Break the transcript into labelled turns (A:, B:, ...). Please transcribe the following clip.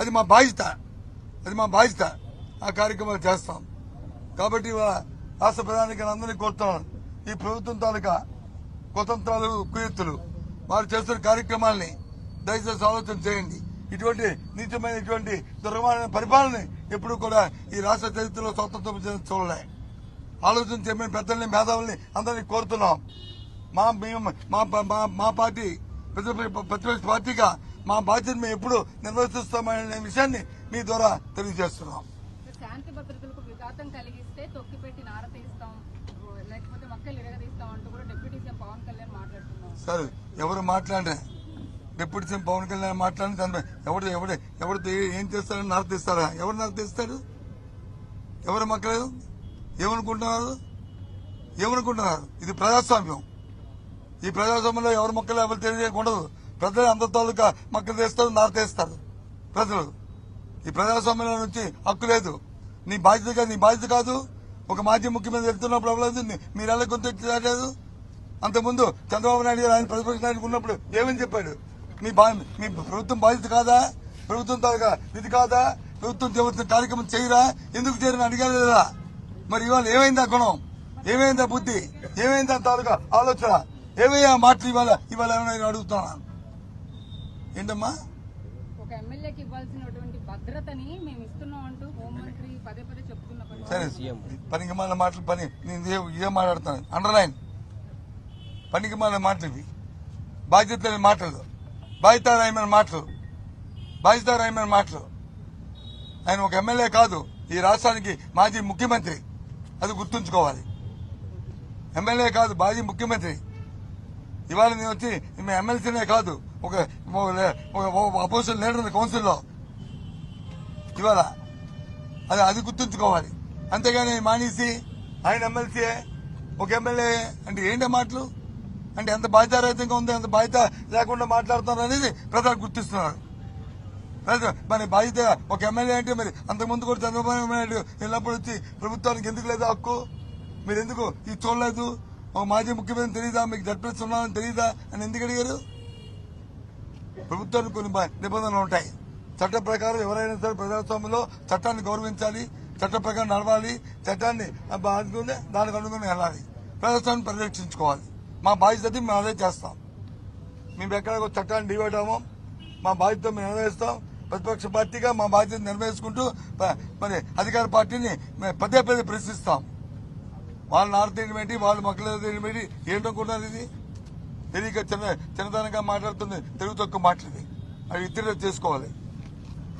A: అది మా బాధ్యత. అది మా బాధ్యత. ఆ కార్యక్రమాలు చేస్తాం. కాబట్టి రాష్ట్ర ప్రధానికి అందరినీ కోరుతున్నాను. ఈ ప్రభుత్వం తాలూకా కుతంత్రాలు కుయుత్తులు వారు చేస్తున్న కార్యక్రమాల్ని దయచేసి ఆలోచన చేయండి. ఇటువంటి నీచమైన ఇటువంటి దుర్గమైన పరిపాలన ఎప్పుడు కూడా ఈ రాష్ట్ర చరిత్రలో స్వతంత్రం చూడలే. ఆలోచన చేయమని పెద్దల్ని మేధావుల్ని అందరినీ కోరుతున్నాం. మా మేము మా మా మా పార్టీ ప్రతిపక్ష పార్టీగా మా బాధ్యత మేము ఎప్పుడు నిర్వర్తిస్తామనే విషయాన్ని మీ ద్వారా తెలియజేస్తున్నాం.
B: శాంతి భద్రతలకు విఘాతం కలిగిస్తే తొక్కిపెట్టి నార తీస్తాం లేకపోతే మక్కలు ఇరగదీస్తాం అంటూ కూడా డిప్యూటీ సీఎం పవన్ కళ్యాణ్ మాట్లాడుతున్నారు.
A: సరే ఎవరు మాట్లాడే డిప్యూటీ సీఎం పవన్ కళ్యాణ్ మాట్లాడిన దాని ఎవడు ఎవడు ఎవడు ఏం చేస్తారని నరతీస్తారా ఎవరు నరతీస్తారు ఎవరు మక్కలేదు ఏమనుకుంటున్నారు? ఏమనుకుంటున్నారు? ఇది ప్రజాస్వామ్యం. ఈ ప్రజాస్వామ్యంలో ఎవరు మొక్కలు ఎవరు తెలియజేయకూడదు. ప్రజలు అందరి తాలూకా మొక్కలు తీస్తారు నారతీస్తారు ప్రజలు. ఈ ప్రజాస్వామ్యంలో నుంచి హక్కు లేదు. నీ బాధ్యత కాదు నీ బాధ్యత కాదు. ఒక మాజీ ముఖ్యమంత్రి వెళ్తున్నప్పుడు అవ్వలేదు నీ- మీరు ఎలా కొంత రాలేదు. అంతకుముందు చంద్రబాబు నాయుడు గారు ఆయన ప్రతిపక్ష నాయకుడు ఉన్నప్పుడు ఏమని చెప్పాడు? మీ బా మీ ప్రభుత్వం బాధ్యత కాదా? ప్రభుత్వం తాలూకా ఇది కాదా? ప్రభుత్వం చేయవలసిన కార్యక్రమం చేయరా? ఎందుకు చేయరని అడిగారు లేదా మరి ఇవాళ ఏమైందా గుణం? ఏమైందా బుద్ధి? ఏమైందా తాలూకా ఆలోచన? ఏమయ్యా మాటలు ఇవాళ ఇవాళ ఏమైనా నేను ఏంటమ్మా?
B: ఒక ఎమ్మెల్యేకి ఇవ్వాల్సినటువంటి భద్రతని మేము ఇస్తున్నాం అంటూ హోంమంత్రి పదే పదే చెప్తున్న పని
A: సరే పనికి మాల మాటలు పని. నేను ఇదే మాట్లాడుతాను అండర్లైన్ పనికి మాల మాటలు ఇవి. బాధ్యత లేని మాటలు. బాధ్యతారాయమైన మాటలు. బాధ్యతారాయమైన మాటలు. ఆయన ఒక ఎమ్మెల్యే కాదు. ఈ రాష్ట్రానికి మాజీ ముఖ్యమంత్రి. అది గుర్తుంచుకోవాలి. ఎమ్మెల్యే కాదు మాజీ ముఖ్యమంత్రి. ఇవాళ నేను వచ్చి మీ ఎమ్మెల్సీనే కాదు. ఒక అపోజిషన్ లీడర్ కౌన్సిల్లో ఇవాళ అది అది గుర్తుంచుకోవాలి. అంతేగాని మానేసి ఆయన ఎమ్మెల్సీ ఒక ఎమ్మెల్యే అంటే ఏంటి మాటలు? అంటే ఎంత బాధ్యతారహితంగా ఉంది ఎంత బాధ్యత లేకుండా మాట్లాడుతున్నారు అనేది ప్రజలు గుర్తిస్తున్నారు. మరి బాధ్యత ఒక ఎమ్మెల్యే అంటే మరి అంతకుముందు కూడా చంద్రబాబు నాయుడు వెళ్ళినప్పుడు వచ్చి ప్రభుత్వానికి ఎందుకు లేదు హక్కు? మీరు ఎందుకు ఇది చూడలేదు? ఒక మాజీ ముఖ్యమంత్రి తెలియదా మీకు జడ్పీఎస్ తెలియదా అని ఎందుకు అడిగారు? ప్రభుత్వానికి కొన్ని నిబంధనలు ఉంటాయి. చట్ట ప్రకారం ఎవరైనా సరే ప్రజాస్వామ్యంలో చట్టాన్ని గౌరవించాలి చట్ట ప్రకారం నడవాలి చట్టాన్ని బాధ్యత దానికి అనుకుని వెళ్ళాలి. ప్రజాస్వామ్యం పరిరక్షించుకోవాలి. మా బాధ్యత మేము అదే చేస్తాం. మేము ఎక్కడ చట్టాన్ని డివైడ్ మా బాధ్యత మేము నిర్వహిస్తాం ప్రతిపక్ష పార్టీగా మా బాధ్యత నిర్వహించుకుంటూ మరి అధికార పార్టీని మేము పదే పదే ప్రశ్నిస్తాం. వాళ్ళు నార్త్ ఏంటి వాళ్ళు మొక్కలు ఏంటి ఏంటనుకుంటున్నారు ఇది? తెలియక చిన్న చిన్నతనంగా మాట్లాడుతుంది తెలుగు తక్కువ మాట్లాడి అవి ఇద్దరు చేసుకోవాలి.